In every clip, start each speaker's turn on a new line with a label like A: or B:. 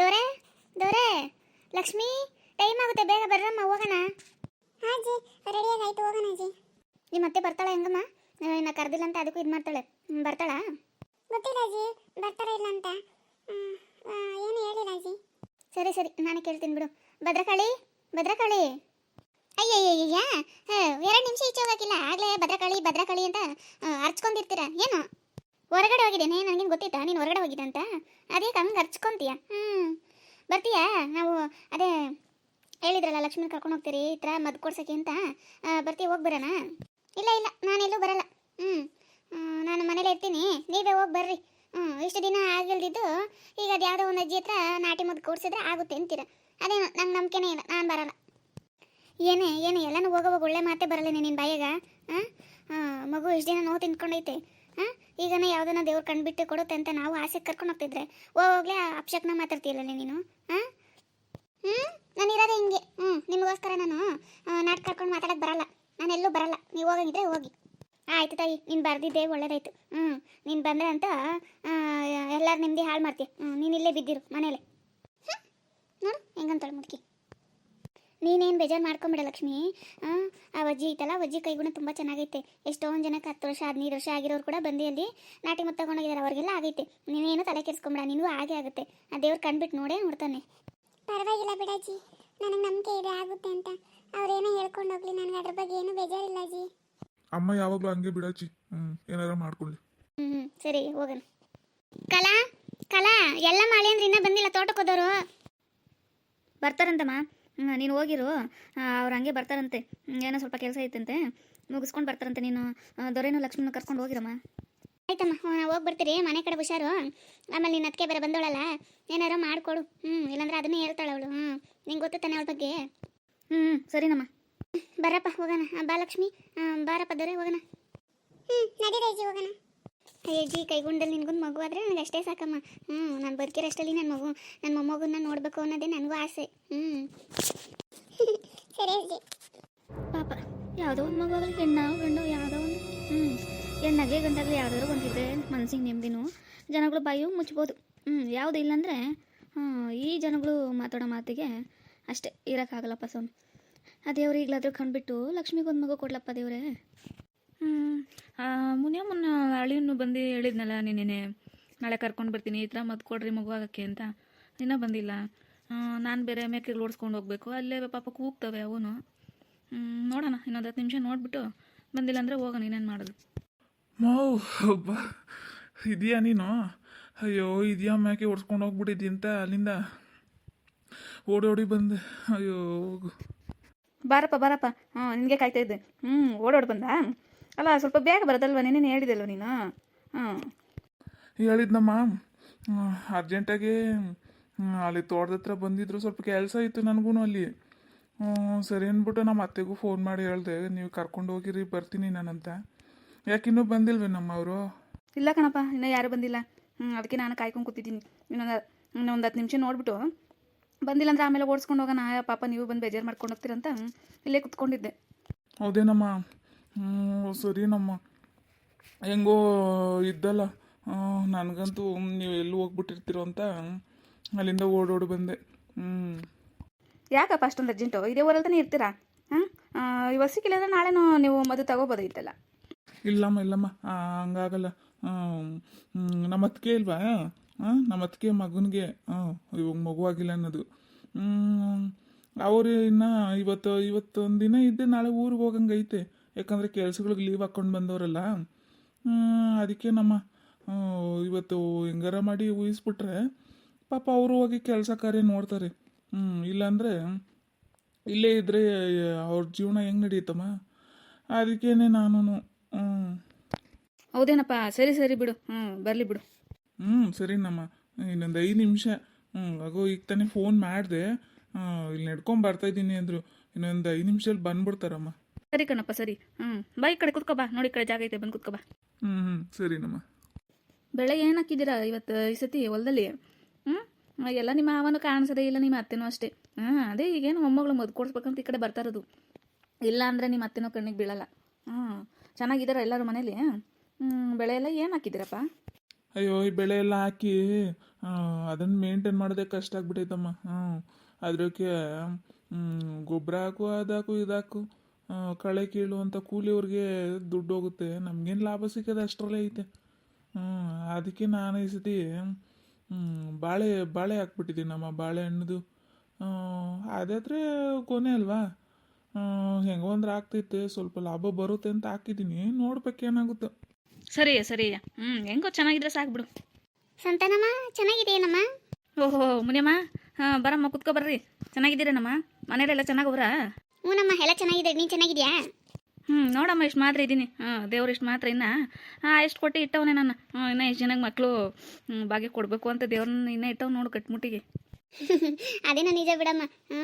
A: ದೊರೆ ದೊರೆ ಲಕ್ಷ್ಮಿ ಟೈಮ್ ಆಗುತ್ತೆ ಬೇಗ ಬರ್ರಮ್ಮ ಹೋಗೋಣ.
B: ಹಾಂ ಜಿ ರೆಡಿಯಾಗಿ ಆಯ್ತು ಹೋಗೋಣ ಜಿ
A: ನಿಮ್ಮ ಮತ್ತೆ ಬರ್ತಾಳೆ ಹೆಂಗಮ್ಮ? ನಾ ಕರೆದಿಲ್ಲ ಅಂತ ಅದಕ್ಕೂ ಇದು ಮಾಡ್ತಾಳೆ. ಬರ್ತಾಳಾ?
B: ಗೊತ್ತಿಲ್ಲ ಜಿ ಬರ್ತಾರ ಇಲ್ಲ ಅಂತ. ಏನು ಹೇಳಿಲ್ಲ ಜಿ
A: ಸರಿ ಸರಿ ನಾನು ಕೇಳ್ತೀನಿ ಬಿಡು. ಭದ್ರಕಾಳಿ ಭದ್ರಕಾಳಿ. ಅಯ್ಯಯ್ಯಯ್ಯ ಎರಡು ನಿಮಿಷ ಈಚೆ ಹೋಗಕ್ಕಿಲ್ಲ. ಆಗಲೇ ಭದ್ರಕಾಳಿ ಭದ್ರಕಾಳಿ ಅಂತ ಅರ್ಚ್ಕೊಂಡಿರ್ತೀರ? ಏನು? ಹೊರಗಡೆ ಹೋಗಿದ್ದೇನೆ ನನಗೇನು ಗೊತ್ತಿತ್ತಾ ನೀನು ಹೊರಗಡೆ ಹೋಗಿದ್ದೆ ಅಂತ? ಅದೇ ಹಂಗೆ ಅರ್ಚ್ಕೊಂತೀಯ ಹ್ಞೂ ಬರ್ತೀಯಾ? ನಾವು, ಅದೇ, ಹೇಳಿದ್ರಲ್ಲ, ಲಕ್ಷ್ಮೀನ ಕರ್ಕೊಂಡು ಹೋಗ್ತೀರಿ, ಈ ಥರ ಮದ್ದು ಕೊಡ್ಸೋಕ್ಕೆ ಅಂತ. ಬರ್ತೀಯ? ಹೋಗಿ ಬರೋಣ. ಇಲ್ಲ ಇಲ್ಲ ನಾನೆಲ್ಲೂ ಬರಲ್ಲ. ಹ್ಞೂ ನಾನು ಮನೇಲಿ ಇರ್ತೀನಿ. ನೀವೇ ಹೋಗಿ ಬರ್ರಿ. ಹ್ಞೂ ಇಷ್ಟು ದಿನ ಆಗಿಲ್ದಿದ್ದು, ಈಗ ಅದು ಯಾವುದೋ ಒಂದು ಅಜ್ಜಿ ಹತ್ರ ನಾಟಿ ಮದ್ದು ಕೊಡ್ಸಿದ್ರೆ ಆಗುತ್ತೆ ಅಂತೀರ? ಅದೇನು, ನಂಗೆ ನಂಬಿಕೆನೇ ಇಲ್ಲ, ನಾನು ಬರಲ್ಲ. ಏನೇ ಏನೇ, ಎಲ್ಲನೂ ಹೋಗೋವಾಗ ಒಳ್ಳೆ ಮಾತೇ ಬರಲ್ಲ ನಿನ್ನ ಬಾಯಾಗ ಹಾಂ ಮಗು ಇಷ್ಟು ದಿನ ನೋವು ತಿನ್ಕೊಂಡೈತೆ ಹಾಂ ಈಗನೇ ಯಾವುದನ್ನ ದೇವ್ರು ಕಂಡುಬಿಟ್ಟು ಕೊಡುತ್ತೆ ಅಂತ ನಾವು ಆಸೆ ಕರ್ಕೊಂಡು ಹೋಗ್ತಿದ್ರೆ ಹೋಗ್ಲೇ ಅಪ್ಶಕ್ನ ಮಾತಾಡ್ತೀಯಲ್ಲ ನೀನು? ಹಾಂ? ಹ್ಞೂ ನಾನು ಇರೋದೇ ಹಿಂಗೆ. ಹ್ಞೂ ನಿಮಗೋಸ್ಕರ ನಾನು ನಾಟಕ ಕರ್ಕೊಂಡು ಮಾತಾಡೋಕೆ ಬರಲ್ಲ. ಎಲ್ಲೂ ಬರಲ್ಲ. ನೀವು ಹೋಗಂಗಿದ್ರೆ ಹೋಗಿ. ಆಯ್ತು ತಾಯಿ, ನೀನು ಬರ್ದಿದ್ದೆ, ಒಳ್ಳೇದಾಯ್ತು. ಹ್ಞೂ ನೀನು ಬಂದ್ರೆ ಅಂತ ಎಲ್ಲರೂ ನಿಮ್ಮದೇ ಹಾಳು ಮಾಡ್ತೀಯ. ಹ್ಞೂ ನೀನು ಇಲ್ಲೇ ಬಿದ್ದಿರು ಮನೇಲೆ. ಹ್ಮ್. ನೋಡು, ಹೆಂಗಂತಾಳೆ ಮುದುಕಿ. ನೀನೇನು ಬೇಜಾರು ಮಾಡ್ಕೊಂಬಿಡ ಲಕ್ಷ್ಮಿ? ಆ, ಅಜ್ಜಿ ಐತಲ್ಲ ಅಜ್ಜಿ ಕೈಗುಣ ತುಂಬ ಚೆನ್ನಾಗೈತೆ. ಎಷ್ಟೊಂದು ಜನಕ್ಕೆ ಹತ್ತು ವರ್ಷ ಹದಿನೈದು ವರ್ಷ ಆಗಿರೋರು ಕೂಡ ಬಂದು ಅಲ್ಲಿ ನಾಟಿ ಮುತ್ತು ತಗೊಂಡೋಗಿದ್ದಾರೆ ಅವ್ರಿಗೆಲ್ಲ ಆಗೈತೆ. ನೀನೇನು ತಲೆ ಕೆಡಿಸ್ಕೊಂಬಿಡ ನೀನು ಹಾಗೆ ಆಗುತ್ತೆ. ಆ ದೇವ್ರು ಕಂಡ್ಬಿಟ್ಟು ನೋಡೇ ನೋಡ್ತಾನೆ.
B: ಪರವಾಗಿಲ್ಲ ಬಿಡಾಜಿ ನನಗೆ ನಂಬಿಕೆ ಇದೆ ಆಗುತ್ತೆ ಅಂತ. ಅವ್ರೇನೋ ಹೇಳ್ಕೊಂಡು ಹೋಗ್ಲಿ ನನಗೆ ಅದ್ರ ಬಗ್ಗೆ ಏನು ಬೇಜಾರಿಲ್ಲ ಜಿ
C: ಅಮ್ಮ ಯಾವಾಗಲೂ ಹಂಗೆ ಬಿಡಾಜಿ ಹ್ಞೂ ಏನಾರ ಮಾಡ್ಕೊಳ್ಳಿ.
A: ಹ್ಞೂ ಸರಿ ಹೋಗೋಣ. ಕಲಾ ಕಲಾ ಎಲ್ಲ ಮಾಳೆ ಅಂದ್ರೆ ಇನ್ನೂ ಬಂದಿಲ್ಲ ತೋಟಕ್ಕೆ ಹೋದವರು ಬರ್ತಾರಂತಮ್ಮ. ನೀನು ಹೋಗಿರು. ಅವ್ರು ಹಂಗೆ ಬರ್ತಾರಂತೆ. ಏನೋ ಸ್ವಲ್ಪ ಕೆಲಸ ಐತಂತೆ. ಮುಗಿಸ್ಕೊಂಡು ಬರ್ತಾರಂತೆ ನೀನು. ದೊರೆನು ಲಕ್ಷ್ಮಣ ಕರ್ಕೊಂಡು ಹೋಗಿರಮ್ಮ. ಆಯ್ತಮ್ಮ ಹೋಗಿ ಬರ್ತೀರಿ. ಮನೆ ಕಡೆ ಹುಷಾರು. ಆಮೇಲೆ ನಿನ್ನ ಅದಕ್ಕೆ ಬೇರೆ ಬಂದವಳಲ್ಲ ಏನಾರು ಮಾಡಿಕೊಡು. ಹ್ಞೂ ಇಲ್ಲಾಂದ್ರೆ ಅದನ್ನೇ ಹೇಳ್ತಾಳೆ ಅವಳು. ಹ್ಞೂ ನಿಂಗೆ ಗೊತ್ತು ತಾನೆ ಅವಳ ಬಗ್ಗೆ? ಹ್ಞೂ ಸರಿನಮ್ಮ. ಬರಪ್ಪ ಹೋಗೋಣ. ಬಾಲಕ್ಷ್ಮಿ ಬಾರಪ್ಪ ದೊರೆ ಹೋಗೋಣ.
B: ಹ್ಞೂ ನಡೀರಿ ಅಜ್ಜಿ ಹೋಗೋಣ.
A: ಅಜ್ಜಿ ಕೈಗುಂಡಲ್ಲಿ ನಿನ್ಗೊಂದು ಮಗು ಆದರೆ ನನಗೆ ಅಷ್ಟೇ ಸಾಕಮ್ಮ. ಹ್ಞೂ ನಾನು ಬದುಕಿರೋಷ್ಟಲ್ಲಿ ನನ್ನ ಮಗು ನನ್ನ ಮೊಮ್ಮಗನ್ನ ನೋಡಬೇಕು ಅನ್ನೋದೇ ನನಗೂ ಆಸೆ. ಹ್ಞೂ ಪಾಪ, ಯಾವುದೋ ಒಂದು ಮಗು ಹೆಣ್ಣ ಗಂಡು, ಯಾವುದೋ ಒಂದು ಹ್ಞೂ ನಗೆ ಗಂಡಾಗಲಿ ಯಾವ್ದಾದ್ರು ಬಂದಿದ್ದೆ ಮನಸ್ಸಿಗೆ ನೆಮ್ಮದಿನೂ ಜನಗಳು ಬಾಯು ಮುಚ್ಬೋದು. ಹ್ಞೂ ಯಾವುದು ಇಲ್ಲಾಂದರೆ ಈ ಜನಗಳು ಮಾತಾಡೋ ಮಾತಿಗೆ ಅಷ್ಟೇ ಇರೋಕ್ಕಾಗಲ್ಲಪ್ಪ ಸ್ವಾಮಿ ಆ ದೇವ್ರು ಈಗಲಾದರೂ ಕಂಡುಬಿಟ್ಟು ಲಕ್ಷ್ಮಿಗೊಂದು ಮಗು ಕೊಡ್ಲಪ್ಪ ದೇವ್ರೇ.
D: ಮುನಿಯ ಮುನ್ನ ಅಳಿಯನ್ನು ಬಂದು ಹೇಳಿದ್ನಲ್ಲ ನೀನೇನೆ ನಾಳೆ ಕರ್ಕೊಂಡು ಬರ್ತೀನಿ ಈ ಥರ ಮದ್ದು ಕೊಡ್ರಿ ಮಗು ಆಗೋಕ್ಕೆ ಅಂತ. ಇನ್ನೂ ಬಂದಿಲ್ಲ. ನಾನು ಬೇರೆ ಮೇಕೆಗೆ ಓಡಿಸ್ಕೊಂಡು ಹೋಗ್ಬೇಕು. ಅಲ್ಲೇ ಪಾಪ ಕೂಗ್ತವೆ ಅವನು. ನೋಡೋಣ ಇನ್ನೊಂದು ಹತ್ತು ನಿಮಿಷ ನೋಡಿಬಿಟ್ಟು ಬಂದಿಲ್ಲ ಅಂದರೆ ಹೋಗೋಣ ಇನ್ನೇನು ಮಾಡೋದು.
C: ಮಾವ್ ಒಬ್ಬ ಇದೆಯಾ ನೀನು? ಅಯ್ಯೋ ಇದೆಯಾ ಮೇಕೆ ಓಡಿಸ್ಕೊಂಡು ಹೋಗ್ಬಿಟ್ಟಿದ್ದಿ ಅಂತ ಅಲ್ಲಿಂದ ಓಡಿ ಓಡಿ ಬಂದೆ. ಅಯ್ಯೋ.
D: ಬಾರಪ್ಪ ಬಾರಪ್ಪ. ಹಾಂ ನಿನಗೆ ಕಾಯ್ತಾ ಇದ್ದೆ. ಹ್ಞೂ ಓಡೋಡಿ ಬಂದ? ಅಲ್ಲ ಸ್ವಲ್ಪ ಬೇಗ ಬರೋದಲ್ವ? ನೀನು ಹೇಳಿದಲ್ವ ನೀನು? ಹಾಂ.
C: ಹೇಳಿದ್ನಮ್ಮ. ಅರ್ಜೆಂಟಾಗಿ ಅಲ್ಲಿ ತೋಟದ ಹತ್ರ ಬಂದಿದ್ರು ಸ್ವಲ್ಪ ಕೆಲಸ ಇತ್ತು ನನಗೂ ಅಲ್ಲಿ. ಹ್ಞೂ ಸರಿ ಅಂದ್ಬಿಟ್ಟು ನಮ್ಮ ಅತ್ತೆಗೂ ಫೋನ್ ಮಾಡಿ ಹೇಳ್ದೆ ನೀವು ಕರ್ಕೊಂಡು ಹೋಗಿರಿ ಬರ್ತೀನಿ ನಾನಂತ. ಯಾಕಿನ್ನೂ ಬಂದಿಲ್ವೇ ನಮ್ಮವರು
D: ಇಲ್ಲ ಕಣಪ್ಪ ಇನ್ನೂ ಯಾರು ಬಂದಿಲ್ಲ. ಹ್ಞೂ ಅದಕ್ಕೆ ನಾನು ಕಾಯ್ಕೊಂಡು ಕೂತಿದ್ದೀನಿ. ಇನ್ನೊಂದು ಇನ್ನೊಂದು ಹತ್ತು ನಿಮಿಷ ನೋಡ್ಬಿಟ್ಟು. ಬಂದಿಲ್ಲ ಅಂದ್ರೆ ಆಮೇಲೆ ಓಡಿಸ್ಕೊಂಡು ಹೋಗೋಣ. ಪಾಪ ನೀವು ಬಂದು ಬೇಜಾರು ಮಾಡ್ಕೊಂಡು ಹೋಗ್ತೀರಂತ ಇಲ್ಲೇ ಕುತ್ಕೊಂಡಿದ್ದೆ.
C: ಹೌದೇನಮ್ಮ? ಹ್ಞೂ ಸರಿ ನಮ್ಮ. ಹೆಂಗೋ ಇದ್ದಲ್ಲ. ನನಗಂತೂ ನೀವು ಎಲ್ಲೂ ಹೋಗ್ಬಿಟ್ಟಿರ್ತೀರೋ ಅಂತ ಅಲ್ಲಿಂದ ಓಡೋಡು ಬಂದೆ. ಹ್ಞೂ
D: ಯಾಕಪ್ಪ ಅಷ್ಟೊಂದು ಅರ್ಜೆಂಟು ಇದೇ ಊರಲ್ತಾನೆ ಇರ್ತೀರಾ? ಹಾಂ? ಇವತ್ತು ಸಿಕ್ಕಿಲ್ಲ ಅಂದರೆ ನಾಳೆನೂ ನೀವು ಮದು ತಗೋಬೋದಾಗಿತ್ತಲ್ಲ?
C: ಇಲ್ಲಮ್ಮ ಇಲ್ಲಮ್ಮ. ಹಂಗಾಗಲ್ಲ. ನಮ್ಮ ಅತ್ತಿಗೆ ಇಲ್ವಾ? ಹಾಂ ನಮ್ಮ ಅತ್ತಿಗೆ ಮಗನಿಗೆ. ಹಾಂ ಇವಾಗ ಮಗುವಾಗಿಲ್ಲ ಅನ್ನೋದು. ಅವರು ಇನ್ನು ಇವತ್ತು ಇವತ್ತೊಂದು ದಿನ ಇದ್ದೆ ನಾಳೆ ಊರಿಗೆ ಹೋಗಂಗೈತೆ. ಯಾಕಂದರೆ ಕೆಲ್ಸಗಳಿಗೆ ಲೀವ್ ಹಾಕ್ಕೊಂಡು ಬಂದವರಲ್ಲ. ಹ್ಮ್, ಅದಕ್ಕೆ ನಮ್ಮ ಇವತ್ತು ಹೆಂಗಾರ ಮಾಡಿ ಊಹಿಸ್ಬಿಟ್ರೆ ಪಾಪ ಅವರು ಹೋಗಿ ಕೆಲಸ ಕಾರ್ಯ ನೋಡ್ತಾರೆ. ಹ್ಞೂ ಇಲ್ಲಾಂದರೆ ಇಲ್ಲೇ ಇದ್ದರೆ ಅವ್ರ ಜೀವನ ಹೆಂಗೆ ನಡೆಯುತ್ತಮ್ಮ ಅದಕ್ಕೇನೆ ನಾನು ಹ್ಞೂ
D: ಹೌದೇನಪ್ಪ ಸರಿ ಸರಿ ಬಿಡು. ಹ್ಞೂ ಬರಲಿ ಬಿಡು.
C: ಹ್ಞೂ ಸರಿನಮ್ಮ. ಇನ್ನೊಂದು ಐದು ನಿಮಿಷ. ಹ್ಞೂ ಆಗೋ ಈಗ ತಾನೇ ಫೋನ್ ಮಾಡಿದೆ. ಇಲ್ಲಿ ನಡ್ಕೊಂಡು ಬರ್ತಾ ಇದ್ದೀನಿ ಅಂದರು. ಇನ್ನೊಂದು ಐದು ನಿಮಿಷದಲ್ಲಿ ಬಂದ್ಬಿಡ್ತಾರಮ್ಮ.
D: ಸರಿ ಕಣಪ್ಪ ಸರಿ. ಹ್ಞೂ ಬಾ ಈ ಕಡೆ ಕುತ್ಕೋ ಬಾ. ನೋಡಿ ಈ ಕಡೆ ಜಾಗ ಐತೆ ಬಂದು ಕುತ್ಕೋ ಬಾ.
C: ಹ್ಞೂ ಹ್ಞೂ ಸರಿನಮ್ಮ.
D: ಬೆಳೆ ಏನು ಹಾಕಿದ್ದೀರಾ ಇವತ್ತು ಈ ಸತಿ ಹೊಲದಲ್ಲಿ? ಹ್ಞೂ ಎಲ್ಲ ನಿಮ್ಮ ಮಾವನು ಕಾಣಿಸೋದೇ ಇಲ್ಲ, ನಿಮ್ಮ ಅತ್ತೆನೂ ಅಷ್ಟೇ. ಹಾಂ, ಅದೇ ಈಗೇನು ಮೊಮ್ಮಗಳು ಮದ್ದು ಕೊಡಿಸ್ಬೇಕಂತ ಈ ಕಡೆ ಬರ್ತಾ ಇರೋದು ಇಲ್ಲ ಅಂದರೆ ನಿಮ್ಮ ಅತ್ತೆನೂ ಕಣ್ಣಿಗೆ ಬೀಳಲ್ಲ. ಹ್ಞೂ ಚೆನ್ನಾಗಿದ್ದಾರ ಎಲ್ಲರೂ ಮನೇಲಿ? ಬೆಳೆ ಎಲ್ಲ ಏನು ಹಾಕಿದ್ದೀರಪ್ಪ?
C: ಅಯ್ಯೋ, ಈ ಬೆಳೆ ಎಲ್ಲ ಹಾಕಿ ಅದನ್ನು ಮೇಂಟೈನ್ ಮಾಡೋದೇ ಕಷ್ಟ ಆಗ್ಬಿಟ್ಟೈತಮ್ಮ ಹ್ಞೂ ಅದಕ್ಕೆ ಗೊಬ್ಬರ ಹಾಕು ಅದಾಕು ಇದಾಕು ಕಳೆ ಕೀಳು ಅಂತ ಕೂಲಿಯವ್ರಿಗೆ ದುಡ್ಡು ಹೋಗುತ್ತೆ. ನಮ್ಗೇನು ಲಾಭ ಸಿಕ್ಕದೆ ಅಷ್ಟರಲ್ಲೇ ಐತೆ. ಹ್ಞೂ ಅದಕ್ಕೆ ನಾನು ಈ ಸತಿ ಬಾಳೆ ಬಾಳೆ ಹಾಕ್ಬಿಟ್ಟಿದ್ದೀನಿ ನಮ್ಮ ಬಾಳೆಹಣ್ಣದು ಅದಾದರೆ ಕೊನೆ ಅಲ್ವಾ? ಹೆಂಗೋ ಅಂದ್ರೆ ಆಗ್ತೈತೆ ಸ್ವಲ್ಪ ಲಾಭ ಬರುತ್ತೆ ಅಂತ ಹಾಕಿದ್ದೀನಿ ನೋಡ್ಬೇಕೇನಾಗುತ್ತೆ ಸರಿಯ
D: ಸರಿಯ. ಸರಿ ಹ್ಞೂ ಹೆಂಗೋ ಚೆನ್ನಾಗಿದ್ರೆ ಸಾಕ್ಬಿಡು
A: ಸಂತಾನಮ್ಮ ಚೆನ್ನಾಗಿದೆಯೇನಮ್ಮ?
D: ಓಹೋ ಮುನಿಯಮ್ಮ. ಹಾಂ ಬರಮ್ಮ ಕುತ್ಕೋ ಬರ್ರಿ. ಚೆನ್ನಾಗಿದ್ದೀರೇನಮ್ಮ? ಮನೇಲೆಲ್ಲ ಹ್ಞೂ
A: ಅಮ್ಮ ಎಲ್ಲ ಚೆನ್ನಾಗಿದೆ. ನೀನು ಚೆನ್ನಾಗಿದ್ಯಾ?
D: ಹ್ಞೂ ನೋಡಮ್ಮ ಇಷ್ಟು ಮಾತ್ರ ಇದ್ದೀನಿ ಹಾಂ ದೇವ್ರು ಇಷ್ಟು ಮಾತ್ರ ಇನ್ನ. ಹಾಂ ಎಷ್ಟು ಕೊಟ್ಟು ಇಟ್ಟವನೆ ನಾನು. ಹ್ಞೂ ಇನ್ನೂ ಎಷ್ಟು ಜನಕ್ಕೆ ಮಕ್ಕಳು ಬಾಗಿ ಕೊಡಬೇಕು ಅಂತ ದೇವ್ರನ್ನ ಇನ್ನೂ ಇಟ್ಟವ್ ನೋಡು ಕಟ್ಮುಟ್ಟಿಗೆ.
A: ಅದೇನೋ ನಿಜ ಬಿಡಮ್ಮ. ಹ್ಞೂ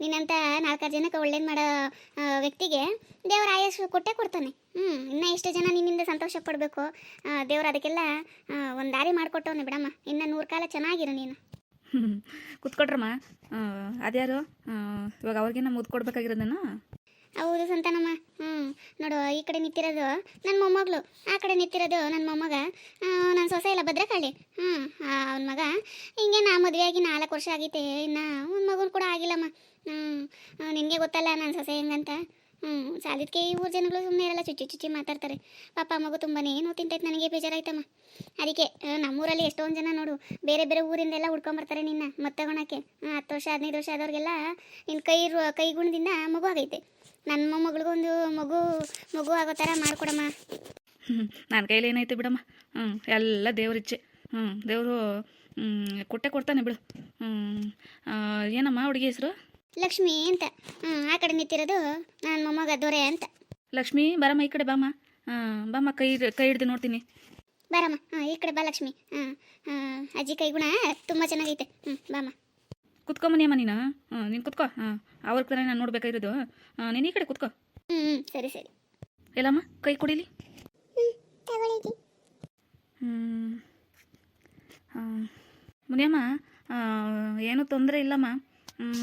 A: ನಿನ್ನಂತ ನಾಲ್ಕಾರು ಜನಕ್ಕೆ ಒಳ್ಳೇದು ಮಾಡೋ ವ್ಯಕ್ತಿಗೆ ದೇವ್ರ ಆಯಸ್ಸು ಕೊಟ್ಟೇ ಕೊಡ್ತಾನೆ. ಹ್ಞೂ ಇನ್ನೂ ಎಷ್ಟು ಜನ ನಿನ್ನಿಂದ ಸಂತೋಷ ಪಡಬೇಕು. ದೇವ್ರು ಅದಕ್ಕೆಲ್ಲ ಒಂದು ದಾರಿ ಮಾಡಿಕೊಟ್ಟವನೆ ಬಿಡಮ್ಮ. ಇನ್ನು ನೂರು ಕಾಲ ಚೆನ್ನಾಗಿರು ನೀನು.
D: ಹ್ಞೂ ಕುತ್ಕೊಟ್ರಮ್ಮ ಅದ್ಯಾರು? ಇವಾಗ ಅವ್ರಿಗೇನ ಮುದ್ದು ಕೊಡ್ಬೇಕಾಗಿರೋದನ್ನ
A: ಹೌದು ಸಂತಾನಮ್ಮ. ಹ್ಞೂ ನೋಡು, ಈ ಕಡೆ ನಿಂತಿರೋದು ನನ್ನ ಮೊಮ್ಮಗಳು, ಆ ಕಡೆ ನಿಂತಿರೋದು ನನ್ನ ಮೊಮ್ಮಗ. ನನ್ನ ಸೊಸೆ ಇಲ್ಲ ಭದ್ರಕಾಳಿ. ಹ್ಞೂ ಅವನ ಮಗ. ಹಿಂಗೆ ನಾ ಮದುವೆಯಾಗಿ ನಾಲ್ಕು ವರ್ಷ ಆಗೈತೆ. ಇನ್ನು ಅವ್ನ ಮಗನ ಕೂಡ ಆಗಿಲ್ಲಮ್ಮ. ಹ್ಞೂ ನಿನಗೆ ಗೊತ್ತಲ್ಲ ನನ್ನ ಸೊಸೆ ಹೆಂಗಂತ. ಹ್ಞೂ ಸಾಲಿದಕ್ಕೆ ಈ ಊರು ಜನಗಳು ಸುಮ್ಮನೆ ಇರಲ್ಲ, ಚುಚ್ಚಿ ಚುಚ್ಚಿ ಮಾತಾಡ್ತಾರೆ. ಪಾಪ ಮಗು ತುಂಬನೇ ಏನೋ ತಿಂತೈತೆ ನನಗೆ, ಬೇಜಾರಾಯ್ತಮ್ಮ. ಅದಕ್ಕೆ ನಮ್ಮೂರಲ್ಲಿ ಎಷ್ಟೊಂದು ಜನ ನೋಡು, ಬೇರೆ ಬೇರೆ ಊರಿಂದೆಲ್ಲ ಹುಡ್ಕೊಂಬರ್ತಾರೆ ನಿನ್ನ ಮತ್ತೆ ತಗೊಳಕ್ಕೆ ಹತ್ತು ವರ್ಷ, ಹದಿನೈದು ವರ್ಷ ಆದವ್ರಿಗೆಲ್ಲ ನಿನ್ನ ಕೈ ರು- ಕೈ ಗುಣದಿಂದ ಮಗು ಆಗೈತೆ. ನನ್ನ ಮೊಮ್ಮಗಳಿಗೊಂದು ಮಗು ಮಗು ಆಗೋ ಥರ ಮಾಡ್ಕೊಡಮ್ಮ.
D: ಹ್ಞೂ ನನ್ನ ಕೈಲಿ ಏನಾಯ್ತು ಬಿಡಮ್ಮ. ಹ್ಞೂ ಎಲ್ಲ ದೇವ್ರಿಚ್ಛೆ ಹ್ಞೂ ದೇವರು ಕೊಟ್ಟೆ ಕೊಡ್ತಾನೆ ಬಿಡು. ಹ್ಞೂ ಏನಮ್ಮ ಹುಡುಗಿ ಹೆಸರು?
A: ಲಕ್ಷ್ಮಿ ಅಂತ. ಹ್ಞೂ ಆ ಕಡೆ ನಿಂತಿರೋದು ನನ್ನ ಮೊಮ್ಮಗ ದೊರೆ ಅಂತ.
D: ಲಕ್ಷ್ಮಿ ಬರಮ್ಮ ಈ ಕಡೆ ಬಾಮ್ಮ. ಹಾಂ ಬಾಮ್ಮ ಕೈ ಕೈ ಹಿಡ್ದು ನೋಡ್ತೀನಿ.
A: ಬರಮ್ಮ. ಹಾಂ ಈ ಕಡೆ ಬಾ ಲಕ್ಷ್ಮಿ. ಹಾಂ ಹಾಂ ಅಜ್ಜಿ ಕೈ ಗುಣ ತುಂಬ ಚೆನ್ನಾಗೈತೆ. ಹ್ಞೂ ಬಾಮ್ಮ.
D: ಕುತ್ಕೊಂಬನಿಯಮ್ಮ ನೀನು. ಹಾಂ ನೀನು ಕುತ್ಕೋ. ಹಾಂ ಅವ್ರ ನಾನು ನೋಡ್ಬೇಕಾಗಿರೋದು. ಹಾಂ ನೀನು ಈ ಕಡೆ ಕುತ್ಕೋ.
A: ಹ್ಞೂ ಸರಿ ಸರಿ.
D: ಎಲ್ಲಮ್ಮ ಕೈ ಕೊಡಿಲಿ? ಮುನಿಯಮ್ಮ ಏನೂ ತೊಂದರೆ ಇಲ್ಲಮ್ಮ.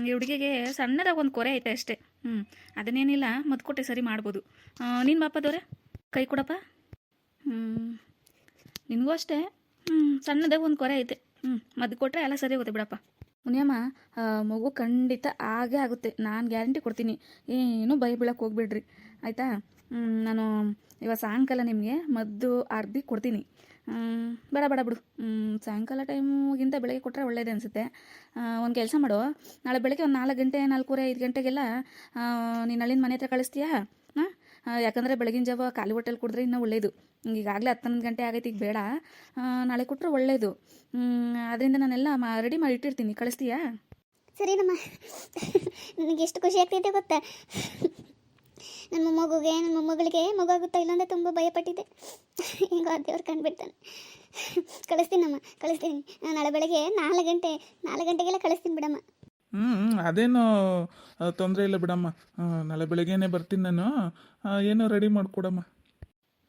D: ಈ ಹುಡುಗಿಗೆ ಸಣ್ಣದಾಗ ಒಂದು ಕೊರೆ ಐತೆ ಅಷ್ಟೇ. ಹ್ಞೂ ಅದನ್ನೇನಿಲ್ಲ ಮದ್ದು ಕೊಟ್ಟೆ ಸರಿ ಮಾಡ್ಬೋದು. ನೀನು ಬಾಪದವ್ರೆ ಕೈ ಕೊಡಪ್ಪ? ಹ್ಞೂ ನಿನಗೂ ಅಷ್ಟೇ. ಹ್ಞೂ ಸಣ್ಣದಾಗ ಒಂದು ಕೊರೆ ಐತೆ. ಹ್ಞೂ ಮದ್ದು ಕೊಟ್ಟರೆ ಎಲ್ಲ ಸರಿ ಹೋಗುತ್ತೆ ಬಿಡಪ್ಪ. ಮುನಿಯಮ್ಮ ಮಗು ಖಂಡಿತ ಆಗೇ ಆಗುತ್ತೆ. ನಾನು ಗ್ಯಾರಂಟಿ ಕೊಡ್ತೀನಿ. ಏನೂ ಭಯ ಬೀಳಕ್ಕೆ ಹೋಗ್ಬೇಡ್ರಿ. ಆಯಿತಾ? ನಾನು ಇವಾಗ ಸಾಯಂಕಾಲ ನಿಮಗೆ ಮದ್ದು ಅರ್ಧಿ ಕೊಡ್ತೀನಿ. ಬೇಡ ಬೇಡ ಬಿಡು. ಸಾಯಂಕಾಲ ಟೈಮುಗಿಂತ ಬೆಳಗ್ಗೆ ಕೊಟ್ಟರೆ ಒಳ್ಳೇದೇ ಅನಿಸುತ್ತೆ. ಒಂದು ಕೆಲಸ ಮಾಡು. ನಾಳೆ ಬೆಳಗ್ಗೆ ಒಂದು ನಾಲ್ಕು ಗಂಟೆ, ನಾಲ್ಕೂವರೆ, ಐದು ಗಂಟೆಗೆಲ್ಲ ನೀನು ಅಲ್ಲಿಂದ ಮನೆ ಹತ್ರ ಕಳಿಸ್ತೀಯಾ? ಹಾಂ? ಯಾಕಂದರೆ ಬೆಳಗಿನ ಜಾವ ಖಾಲಿ ಹೋಟೆಲ್ ಕುಡಿದ್ರೆ ಇನ್ನೂ ಒಳ್ಳೇದು. ಈಗಾಗಲೇ ಹತ್ತೊಂದು ಗಂಟೆ ಆಗೈತೆ, ಈಗ ಬೇಡ. ನಾಳೆ ಕೊಟ್ಟರೆ ಒಳ್ಳೆಯದು ಅದರಿಂದ ನಾನೆಲ್ಲ ರೆಡಿ ಮಾಡಿ ಇಟ್ಟಿರ್ತೀನಿ. ಕಳಿಸ್ತೀಯಾ?
A: ಸರಿನಮ್ಮ ನನಗೆ ಎಷ್ಟು ಖುಷಿ ಆಗ್ತೈತೆ ಗೊತ್ತಾ? ನನ್ನ ಮೊಮ್ಮಗುಗೆ ನನ್ನ ಮೊಮ್ಮಗಳಿಗೆ ಮಗು ಆಗುತ್ತಾ ಇಲ್ಲ ಅಂತ ತುಂಬ ಭಯಪಟ್ಟಿದ್ದೆ. ಈಗ ದೇವ್ರು ಕಂಡುಬಿಡ್ತಾನೆ. ಕಳಿಸ್ತೀನಮ್ಮ ಕಳಿಸ್ತೀನಿ. ನಾಳೆ ಬೆಳಗ್ಗೆ ನಾಲ್ಕು ಗಂಟೆ, ನಾಲ್ಕು ಗಂಟೆಗೆಲ್ಲ ಕಳಿಸ್ತೀನಿ ಬಿಡಮ್ಮ.
C: ಹ್ಞೂ ಅದೇನು ತೊಂದರೆ ಇಲ್ಲ ಬಿಡಮ್ಮ. ಆ, ನಾಳೆ ಬೆಳಗ್ಗೆನೇ ಬರ್ತೀನಿ ನಾನು. ಏನು ಏನೋ ರೆಡಿ ಮಾಡಿಕೊಡಮ್ಮ.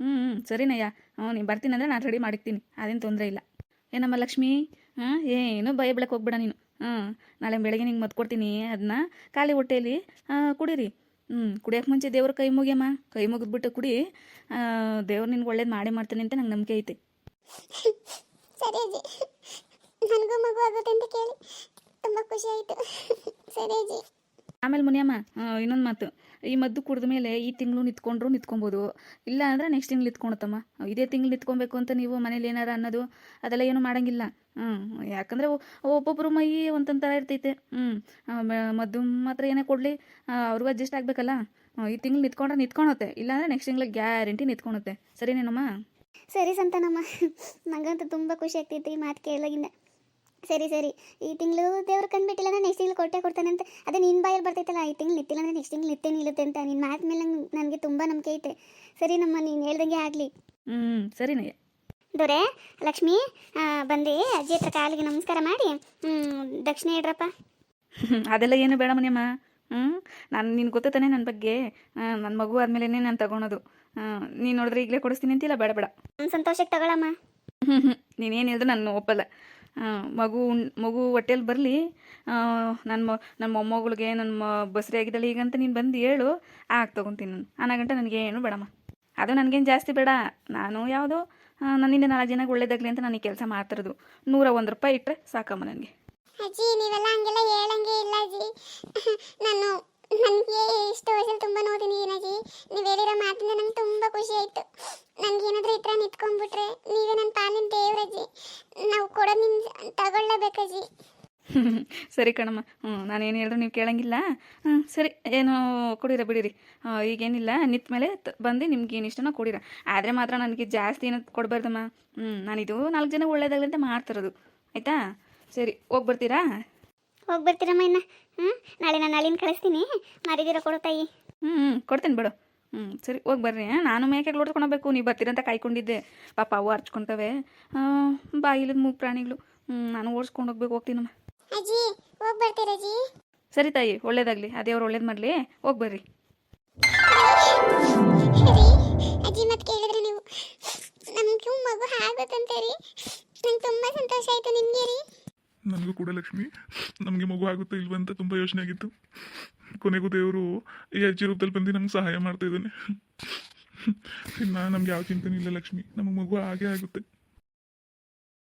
D: ಹ್ಞೂ ಸರಿನಯ್ಯ. ಹ್ಞೂ ನೀನು ಬರ್ತೀನಂದ್ರೆ ಅಂದರೆ ನಾನು ರೆಡಿ ಮಾಡಿರ್ತೀನಿ. ಅದೇನು ತೊಂದರೆ ಇಲ್ಲ. ಏನಮ್ಮ ಲಕ್ಷ್ಮಿ ಹಾಂ ಏನು ಭಯ ಬೀಳಕ್ಕೆ ಹೋಗ್ಬೇಡ ನೀನು. ಹಾಂ ನಾಳೆ ಬೆಳಗ್ಗೆ ನಿಂಗೆ ಮತ್ಕೊಡ್ತೀನಿ ಕೊಡ್ತೀನಿ ಅದನ್ನ ಖಾಲಿ ಹೊಟ್ಟೆಯಲ್ಲಿ ಕುಡೀರಿ. ಹ್ಞೂ ಕುಡಿಯೋಕೆ ಮುಂಚೆ ದೇವ್ರ ಕೈ ಮುಗಿಯಮ್ಮ. ಕೈ ಮುಗಿದ್ಬಿಟ್ಟು ಕುಡಿ. ದೇವ್ರು ನಿನ್ಗೆ ಒಳ್ಳೇದು ಮಾಡಿ ಮಾಡ್ತೀನಿ ಅಂತ ನಂಗೆ ನಂಬಿಕೆ ಐತೆ.
B: ಸರಿ ಅಜ್ಜಿ. ನನಗೂ ಮಗು ಆಗುತ್ತೆ ಅಂತ ಕೇಳಿ. ಖುಷಿ ಆಯಿತು. ಸರಿ ಅಜ್ಜಿ.
D: ಆಮೇಲೆ ಮುನಿಯಮ್ಮ ಇನ್ನೊಂದು ಮಾತು. ಈ ಮದ್ದು ಕುಡಿದ ಮೇಲೆ ಈ ತಿಂಗಳು ನಿಂತ್ಕೊಂಡ್ರು ನಿಂತ್ಕೊಬೋದು. ಇಲ್ಲ ಅಂದ್ರೆ ನೆಕ್ಸ್ಟ್ ತಿಂಗ್ಳು ನಿಂತ್ಕೊಳತ್ತಮ್ಮ ಇದೇ ತಿಂಗಳು ನಿಂತ್ಕೊಬೇಕು ಅಂತ ನೀವು ಮನೇಲಿ ಏನಾರ ಅನ್ನೋದು ಅದೆಲ್ಲ ಏನು ಮಾಡಂಗಿಲ್ಲ. ಹ್ಞೂ ಯಾಕಂದರೆ ಒಬ್ಬೊಬ್ಬರು ಮೈ ಒಂದೊಂದು ಥರ ಇರ್ತೈತೆ ಹ್ಞೂ ಮದ್ದು ಮಾತ್ರ ಏನೇ ಕೊಡಲಿ ಅವ್ರಿಗೂ ಅಡ್ಜಸ್ಟ್ ಆಗಬೇಕಲ್ಲ. ಈ ತಿಂಗಳು ನಿಂತ್ಕೊಂಡ್ರೆ ನಿಂತ್ಕೊಳತ್ತೆ. ಇಲ್ಲಾಂದರೆ ನೆಕ್ಸ್ಟ್ ತಿಂಗ್ಳಿಗೆ ಗ್ಯಾರಂಟಿ ನಿಂತ್ಕೊಳತ್ತೆ. ಸರಿನೇನಮ್ಮ?
A: ಸರಿ ಸಂತಾನಮ್ಮ. ನಂಗಂತೂ ತುಂಬ ಖುಷಿ ಆಗ್ತೈತೆ ಈ ಮಾತು ಕೇಳಾಗಿಂದ. ಸರಿ ಸರಿ. ಈ ತಿಂಗಳು ದೇವ್ರ ಕಂಡುಬಿಟ್ಟಿಲ್ಲ ಅಂದ್ರೆ ನೆಕ್ಸ್ಟ್ ತಿಂಗಳು ಕೊಟ್ಟೆ ಕೊಡ್ತಾನೆ ಅಂತ. ಅದೇ ನಿನ್ನ ಬಾಯಲ್ಲಿ ಬರ್ತೈತಲ್ಲ ಈ ತಿಂಗಳು ನಿತ್ತಿಲ್ಲ ಅಂದ್ರೆ ನೆಕ್ಸ್ಟ್ ತಿಂಗಳು ನಿತ್ತೇ ನಿಲ್ಲುತ್ತೆ ಅಂತ. ನಿನ್ನ ಮಾತು ಮೇಲೆ ನಂಗೆ ನನಗೆ ತುಂಬ ನಂಬಿಕೆ ಐತೆ. ಸರಿ ನಮ್ಮ ನೀನು ಹೇಳ್ದಂಗೆ ಆಗಲಿ.
D: ಹ್ಞೂ ಸರಿನಯ್ಯ
A: ದೊರೆ ಲಕ್ಷ್ಮಿ ಬಂದು ಅಜ್ಜಿ ಹತ್ರ ಕಾಲಿಗೆ ನಮಸ್ಕಾರ ಮಾಡಿ. ದಕ್ಷಿಣ ಇಡ್ರಪ್ಪ
D: ಅದೆಲ್ಲ ಏನು ಬೇಡ ಮನೆಯಮ್ಮ. ಹ್ಞೂ ನಾನು ನಿನ್ಗೆ ಗೊತ್ತಾನೆ ನನ್ನ ಬಗ್ಗೆ. ನನ್ನ ಮಗು ಆದಮೇಲೆ ನಾನು ತಗೊಳೋದು. ನೀನು ನೋಡಿದ್ರೆ ಈಗಲೇ ಕೊಡಿಸ್ತೀನಿ ಅಂತಿಲ್ಲ ಬೇಡ ಬೇಡ.
A: ಸಂತೋಷಕ್ಕೆ ತಗೊಳಮ್ಮ.
D: ಹ್ಞೂ ಹ್ಞೂ ನೀನೇನು ಹೇಳಿದ್ರು ನಾನು ಒಪ್ಪಲ್ಲ. ಮಗು ಮಗು ಹೊಟ್ಟೆಲಿ ಬರಲಿ ನನ್ನ ನನ್ನ ಮೊಮ್ಮಗಳಿಗೆ ನನ್ನ ಮ, ಬಸ್ರಿ ಆಗಿದ್ದಾಳೆ ಈಗಂತ ನೀನು ಬಂದು ಹೇಳು, ಆಗ ತೊಗೊತೀನಿ ನಾನು. ಅನ್ನೋ ಗಂಟೆ ನನಗೆ ಏನು ಬೇಡಮ್ಮ. ಅದು ನನಗೇನು ಜಾಸ್ತಿ ಬೇಡ. ನಾನು ಯಾವುದೋ ನನ್ನಿಂದ ನಾಲ್ಕು ಜನಕ್ಕೆ ಒಳ್ಳೇದಾಗಲಿ ಅಂತ ನಾನು ಈ ಕೆಲಸ ಮಾಡ್ತಿರೋದು. ನೂರ ಒಂದು ರೂಪಾಯಿ ಇಟ್ಟರೆ ಸಾಕಮ್ಮ ನನಗೆ.
B: ಅಜ್ಜಿ, ನೀವೆಲ್ಲ ಹಂಗೆಲ್ಲ ಹೇಳಂಗೆ ಇಲ್ಲ ಅಜ್ಜಿ. ನಾನು, ನನಗೆ ಇಷ್ಟು ವಯಸ್ಸಲ್ಲಿ ತುಂಬ ನೋಡಿದ್ದೀನಿ ಅಜ್ಜಿ. ನೀವು ಹೇಳಿರೋ ಮಾತಿಂದ ನಂಗೆ ತುಂಬ ಖುಷಿ ಆಯಿತು. ನನಗೇನಾದರೂ ಈ ಥರ ನಿಂತ್ಕೊಂಡ್ಬಿಟ್ರೆ ನೀವೇ ನನ್ನ ಪಾಲಿನ ದೇವ್ರಜ್ಜಿ ನಾವು ಕೊಡೋದು ನಿಮ್ಗೆ ತಗೊಳ್ಳೇಬೇಕಜ್ಜಿ
D: ಸರಿ ಕಣಮ್ಮ. ಹ್ಞೂ ಏನು ಹೇಳಿದ್ರು ನೀವು ಕೇಳಂಗಿಲ್ಲ. ಹ್ಞೂ ಸರಿ ಏನು ಕೊಡಿರ ಬಿಡಿರಿ. ಈಗೇನಿಲ್ಲ ನಿಂತ ಮೇಲೆ ತ- ಬಂದು ನಿಮ್ಗೆ ಏನು ಇಷ್ಟನೋ ಕೊಡಿರ. ಆದರೆ ಮಾತ್ರ ನನಗೆ ಜಾಸ್ತಿ ಏನೋ ಕೊಡಬಾರ್ದಮ್ಮ. ಹ್ಞೂ ನಾನಿದು ನಾಲ್ಕು ಜನ ಒಳ್ಳೇದಾಗಲಿ ಅಂತ ಮಾಡ್ತಿರೋದು. ಆಯಿತಾ? ಸರಿ ಹೋಗಿ ಬರ್ತೀರಾ?
A: ಹೋಗಿ ಬರ್ತೀರಮ್ಮ ಇನ್ನು. ಹ್ಞೂ ನಾಳೆ ನಾನು ನಾಳಿನ ಕಳಿಸ್ತೀನಿ. ಮಾರಿದಿರ ಕೊಡು ತಾಯಿ.
D: ಹ್ಞೂ ಹ್ಞೂ ಕೊಡ್ತೀನಿ ಬಿಡು. ಹ್ಞೂ ಸರಿ ಹೋಗಿ ಬರ್ರಿ. ನಾನು ಮೇಕೆಗೆ ಲೋಡ್ಸ್ಕೊಳ್ಬೇಕು ನೀವು ಬರ್ತೀರಂತ ಕಾಯ್ಕೊಂಡಿದ್ದೆ. ಪಾಪ ಅವು ಹರ್ಚ್ಕೊಳ್ತವೆ ಬಾಯಿಲದ ಮೂಗು ಪ್ರಾಣಿಗಳು. ಹ್ಞೂ ನಾನು ಓಡಿಸ್ಕೊಂಡು ಹೋಗ್ಬೇಕು ಹೋಗ್ತೀನಮ್ಮ.
B: ಅಜ್ಜಿ ಹೋಗಿ ಬರ್ತೀರಜ್ಜಿ
D: ಸರಿ ತಾಯಿ ಒಳ್ಳೇದಾಗ್ಲಿ. ಆ ಅವ್ರು ಒಳ್ಳೇದು ಮಾಡಲಿ. ಹೋಗಿ ಬರ್ರಿ.
B: ಅಜ್ಜಿ ಮತ್ತೆ ಕೇಳಿದ್ರೆ ನೀವು. ನಮಗೆ ಮಗು ಆಗುತ್ತಂತೆ ರೀ ನಂಗೆ ತುಂಬ ಸಂತೋಷ ಆಯಿತು ನಿಮಗೆ ರೀ.
C: ನನಗೂ ಕೂಡ ಲಕ್ಷ್ಮಿ. ನಮಗೆ ಮಗು ಆಗುತ್ತೋ ಇಲ್ವಂತ ತುಂಬ ಯೋಚನೆ ಆಗಿತ್ತು. ಕೊನೆಗೂ ದೇವರು ಈ ಅಜ್ಜಿ ರೂಪದಲ್ಲಿ ಬಂದು ನಮ್ಗೆ ಸಹಾಯ ಮಾಡ್ತಾ ಇದ್ದಾನೆ. ಇನ್ನು ನಮ್ಗೆ ಯಾವ ಚಿಂತೆನೂ ಇಲ್ಲ ಲಕ್ಷ್ಮಿ. ನಮಗೆ ಮಗು ಹಾಗೆ ಆಗುತ್ತೆ.